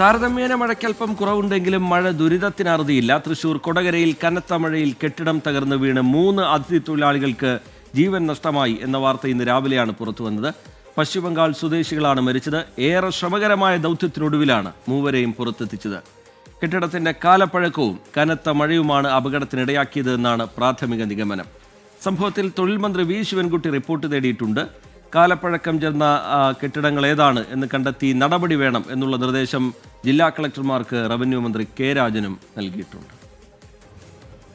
താരതമ്യേന മഴയ്ക്കൽപ്പം കുറവുണ്ടെങ്കിലും മഴ ദുരിതത്തിന് അറുതിയില്ല തൃശൂർ കൊടകരയിൽ കനത്ത മഴയിൽ കെട്ടിടം തകർന്ന് വീണ് മൂന്ന് അതിഥി തൊഴിലാളികൾക്ക് ജീവൻ നഷ്ടമായി എന്ന വാർത്ത ഇന്ന് രാവിലെയാണ് പുറത്തുവന്നത് പശ്ചിമബംഗാൾ സ്വദേശികളാണ് മരിച്ചത്. ഏറെ ശ്രമകരമായ ദൗത്യത്തിനൊടുവിലാണ് മൂവരെയും പുറത്തെത്തിച്ചത്. കെട്ടിടത്തിന്റെ കാലപ്പഴക്കവും കനത്ത മഴയുമാണ് അപകടത്തിനിടയാക്കിയതെന്നാണ് പ്രാഥമിക നിഗമനം. സംഭവത്തിൽ തൊഴിൽ മന്ത്രി വി. ശിവൻകുട്ടി റിപ്പോർട്ട് തേടിയിട്ടുണ്ട്. കാലപ്പഴക്കം ചെന്ന കെട്ടിടങ്ങൾ ഏതാണ് എന്ന് കണ്ടെത്തി നടപടി വേണം എന്നുള്ള നിർദ്ദേശം ജില്ലാ കളക്ടർമാർക്ക് റവന്യൂ മന്ത്രി കെ രാജനും നൽകിയിട്ടുണ്ട്.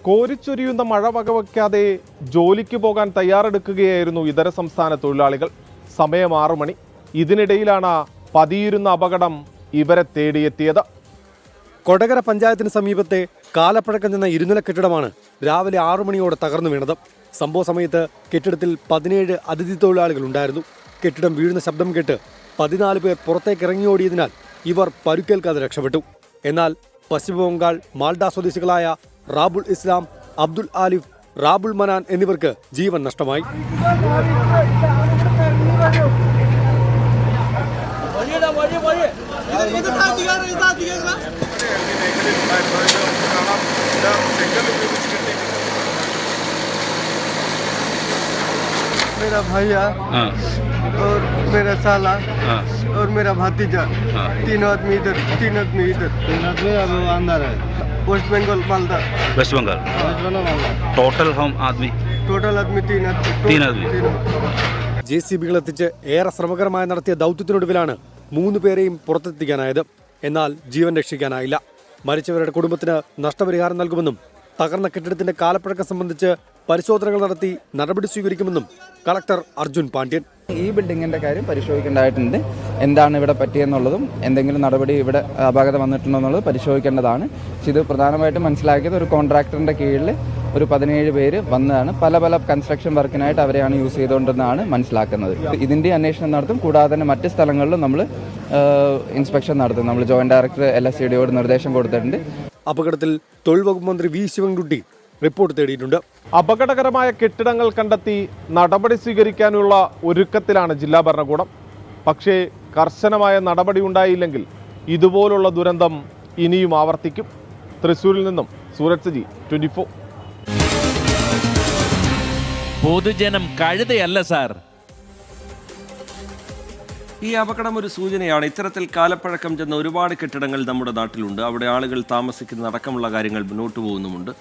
കോരിച്ചൊരിയുന്ന മഴ വകവയ്ക്കാതെ ജോലിക്ക് പോകാൻ തയ്യാറെടുക്കുകയായിരുന്നു ഇതര സംസ്ഥാന തൊഴിലാളികൾ. സമയം ആറു മണി. ഇതിനിടയിലാണ് പതിയിരുന്ന അപകടം ഇവരെ തേടിയെത്തിയത്. കൊടകര പഞ്ചായത്തിന് സമീപത്തെ കാലപ്പഴക്കം ചെന്ന ഇരുനില കെട്ടിടമാണ് രാവിലെ ആറു മണിയോടെ തകർന്നു വീണത്. സംഭവ സമയത്ത് കെട്ടിടത്തിൽ പതിനേഴ് അതിഥി തൊഴിലാളികൾ ഉണ്ടായിരുന്നു കെട്ടിടം വീഴുന്ന ശബ്ദം കേട്ട് പതിനാല് പേർ പുറത്തേക്ക് ഇറങ്ങിയോടിയതിനാൽ ഇവർ പരുക്കേൽക്കാതെ രക്ഷപ്പെട്ടു. എന്നാൽ പശ്ചിമ ബംഗാൾ മാൾഡ സ്വദേശികളായ റാബുൽ ഇസ്ലാം അബ്ദുൽ ആലിഫ് റാബുൽ മനാൻ എന്നിവർക്ക് ജീവൻ നഷ്ടമായി. मेरा भैया और मेरा साला और मेरा भतीजा तीन आदमी इधर तीन आदमी इधर तीन आदमी अब अंदर है West Bengal Malda West Bengal West Bengal Malda total हम आदमी टोटल आदमी तीन आदमी तीन आदमी। ജെ സി ബികൾ എത്തിച്ച് ഏറെ ശ്രമകരമായി നടത്തിയ ദൗത്യത്തിനൊടുവിലാണ് മൂന്ന് പേരെയും പുറത്തെത്തിക്കാനായത് എന്നാൽ ജീവൻ രക്ഷിക്കാനായില്ല മരിച്ചവരുടെ കുടുംബത്തിന് നഷ്ടപരിഹാരം നൽകുമെന്നും തകർന്ന കെട്ടിടത്തിന്റെ കാലപ്പഴക്കം സംബന്ധിച്ച് പരിശോധനകൾ നടത്തി നടപടി സ്വീകരിക്കുമെന്നും കളക്ടർ അർജുൻ പാണ്ഡ്യൻ. ഈ ബിൽഡിങ്ങിന്റെ കാര്യം പരിശോധിക്കേണ്ടതായിട്ടുണ്ട്. എന്താണ് ഇവിടെ പറ്റിയെന്നുള്ളതും എന്തെങ്കിലും നടപടി ഇവിടെ അപാകത വന്നിട്ടുണ്ടോ എന്നുള്ളത് പരിശോധിക്കേണ്ടതാണ്. പക്ഷേ ഇത് പ്രധാനമായിട്ടും മനസ്സിലാക്കിയത് ഒരു കോൺട്രാക്ടറിന്റെ കീഴിൽ ഒരു പതിനേഴ് പേര് വന്നതാണ്. പല പല കൺസ്ട്രക്ഷൻ വർക്കിനായിട്ട് അവരെയാണ് യൂസ് ചെയ്തുകൊണ്ടെന്നാണ് മനസ്സിലാക്കുന്നത്. ഇതിന്റെ അന്വേഷണം നടത്തും. കൂടാതെ തന്നെ മറ്റ് സ്ഥലങ്ങളിലും നമ്മൾ ഇൻസ്പെക്ഷൻ നടത്തും. നമ്മൾ joint director L S C ഡിയോട് നിർദ്ദേശം കൊടുത്തിട്ടുണ്ട്. അപകടത്തിൽ തൊഴിൽ വകുപ്പ് മന്ത്രി വി ശിവൻകുട്ടി റിപ്പോർട്ട് തേടിയിട്ടുണ്ട്. അപകടകരമായ കെട്ടിടങ്ങൾ കണ്ടെത്തി നടപടി സ്വീകരിക്കാനുള്ള ഒരുക്കത്തിലാണ് ജില്ലാ ഭരണകൂടം. പക്ഷേ കർശനമായ നടപടി ഉണ്ടായില്ലെങ്കിൽ ഇതുപോലുള്ള ദുരന്തം ഇനിയും ആവർത്തിക്കും. തൃശൂരിൽ നിന്നും സൂരജ് സജി ട്വന്റി ഫോർ. പൊതുജനം കഴുതയല്ല സാർ. ഈ അപകടം ഒരു സൂചനയാണ്. ഇത്തരത്തിൽ കാലപ്പഴക്കം ചെന്ന ഒരുപാട് കെട്ടിടങ്ങൾ നമ്മുടെ നാട്ടിലുണ്ട്. അവിടെ ആളുകൾ താമസിക്കുന്ന അടക്കമുള്ള കാര്യങ്ങൾ മുന്നോട്ട് പോകുന്നുമുണ്ട്.